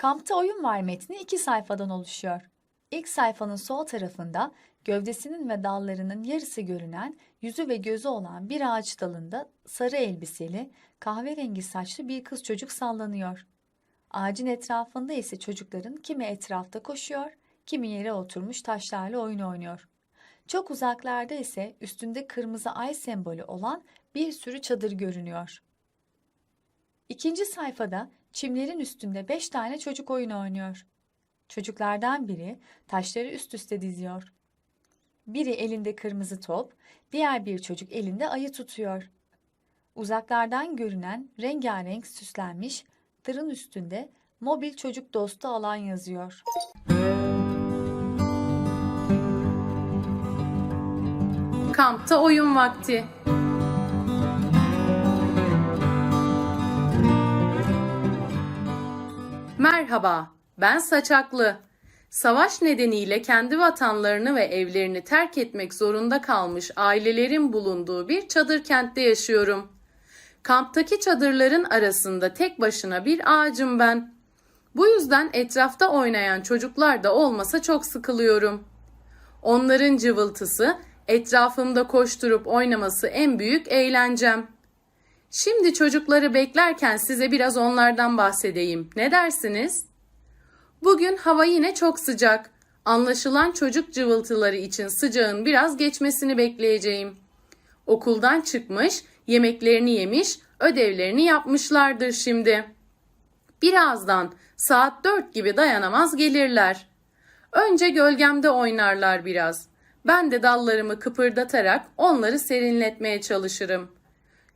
Kampta oyun var metni iki sayfadan oluşuyor. İlk sayfanın sol tarafında gövdesinin ve dallarının yarısı görünen, yüzü ve gözü olan bir ağaç dalında sarı elbiseli, kahverengi saçlı bir kız çocuk sallanıyor. Ağacın etrafında ise çocukların kimi etrafta koşuyor, kimi yere oturmuş taşlarla oyun oynuyor. Çok uzaklarda ise üstünde kırmızı ay sembolü olan bir sürü çadır görünüyor. İkinci sayfada çimlerin üstünde beş tane çocuk oyun oynuyor. Çocuklardan biri taşları üst üste diziyor. Biri elinde kırmızı top, diğer bir çocuk elinde ayı tutuyor. Uzaklardan görünen rengarenk süslenmiş tırın üstünde mobil çocuk dostu alan yazıyor. Kampta oyun vakti. Merhaba, ben Saçaklı. Savaş nedeniyle kendi vatanlarını ve evlerini terk etmek zorunda kalmış ailelerin bulunduğu bir çadır kentte yaşıyorum. Kamptaki çadırların arasında tek başına bir ağacım ben. Bu yüzden etrafta oynayan çocuklar da olmasa çok sıkılıyorum. Onların cıvıltısı, etrafımda koşturup oynaması en büyük eğlencem. Şimdi çocukları beklerken size biraz onlardan bahsedeyim. Ne dersiniz? Bugün hava yine çok sıcak. Anlaşılan çocuk cıvıltıları için sıcağın biraz geçmesini bekleyeceğim. Okuldan çıkmış, yemeklerini yemiş, ödevlerini yapmışlardır şimdi. Birazdan saat 4 gibi dayanamaz gelirler. Önce gölgemde oynarlar biraz. Ben de dallarımı kıpırdatarak onları serinletmeye çalışırım.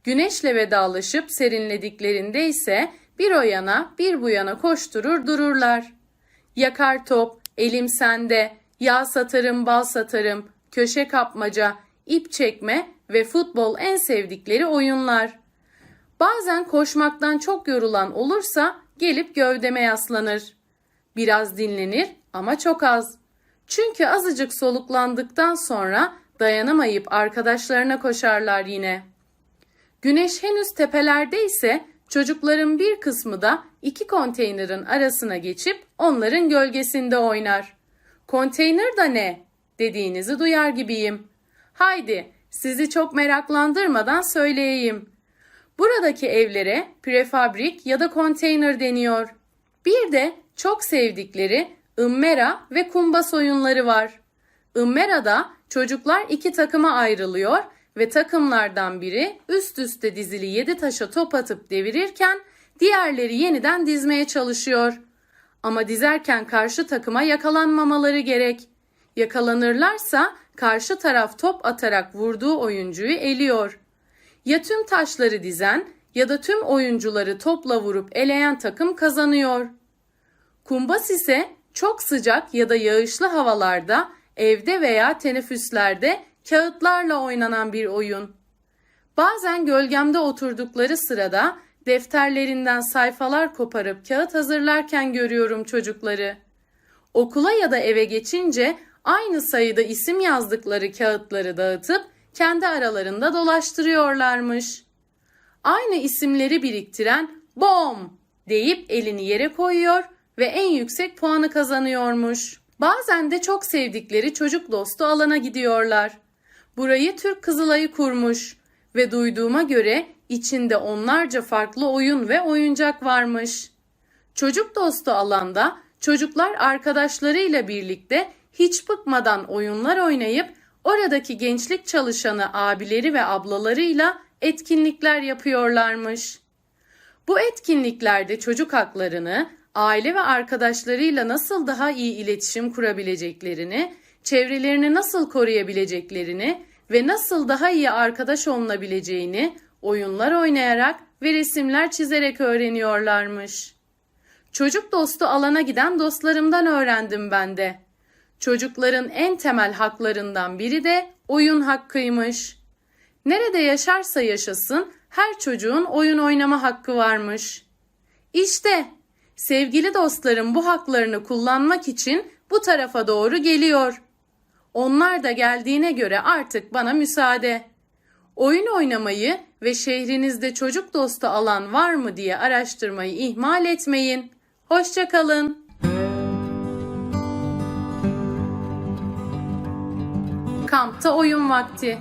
Güneşle vedalaşıp serinlediklerinde ise bir o yana bir bu yana koşturur dururlar. Yakar top, elim sende, yağ satarım bal satarım, köşe kapmaca, ip çekme ve futbol en sevdikleri oyunlar. Bazen koşmaktan çok yorulan olursa gelip gövdeme yaslanır. Biraz dinlenir ama çok az. Çünkü azıcık soluklandıktan sonra dayanamayıp arkadaşlarına koşarlar yine. Güneş henüz tepelerde ise çocukların bir kısmı da iki konteynerin arasına geçip onların gölgesinde oynar. Konteyner da ne? dediğinizi duyar gibiyim. Haydi sizi çok meraklandırmadan söyleyeyim. Buradaki evlere prefabrik ya da konteyner deniyor. Bir de çok sevdikleri ımmera ve kumbas oyunları var. Immera'da çocuklar iki takıma ayrılıyor ve takımlardan biri üst üste dizili yedi taşa top atıp devirirken diğerleri yeniden dizmeye çalışıyor. Ama dizerken karşı takıma yakalanmamaları gerek. Yakalanırlarsa karşı taraf top atarak vurduğu oyuncuyu eliyor. Ya tüm taşları dizen ya da tüm oyuncuları topla vurup eleyen takım kazanıyor. Kumbas ise çok sıcak ya da yağışlı havalarda evde veya teneffüslerde kağıtlarla oynanan bir oyun. Bazen gölgemde oturdukları sırada defterlerinden sayfalar koparıp kağıt hazırlarken görüyorum çocukları. Okula ya da eve geçince aynı sayıda isim yazdıkları kağıtları dağıtıp kendi aralarında dolaştırıyorlarmış. Aynı isimleri biriktiren bom deyip elini yere koyuyor ve en yüksek puanı kazanıyormuş. Bazen de çok sevdikleri çocuk dostu alana gidiyorlar. Burayı Türk Kızılayı kurmuş ve duyduğuma göre içinde onlarca farklı oyun ve oyuncak varmış. Çocuk dostu alanda çocuklar arkadaşlarıyla birlikte hiç bıkmadan oyunlar oynayıp oradaki gençlik çalışanı abileri ve ablalarıyla etkinlikler yapıyorlarmış. Bu etkinliklerde çocuk haklarını, aile ve arkadaşlarıyla nasıl daha iyi iletişim kurabileceklerini, çevrelerini nasıl koruyabileceklerini ve nasıl daha iyi arkadaş olunabileceğini oyunlar oynayarak ve resimler çizerek öğreniyorlarmış. Çocuk dostu alana giden dostlarımdan öğrendim ben de. Çocukların en temel haklarından biri de oyun hakkıymış. Nerede yaşarsa yaşasın her çocuğun oyun oynama hakkı varmış. İşte sevgili dostlarım bu haklarını kullanmak için bu tarafa doğru geliyor. Onlar da geldiğine göre artık bana müsaade. Oyun oynamayı ve şehrinizde çocuk dostu alan var mı diye araştırmayı ihmal etmeyin. Hoşça kalın. Kampta oyun vakti.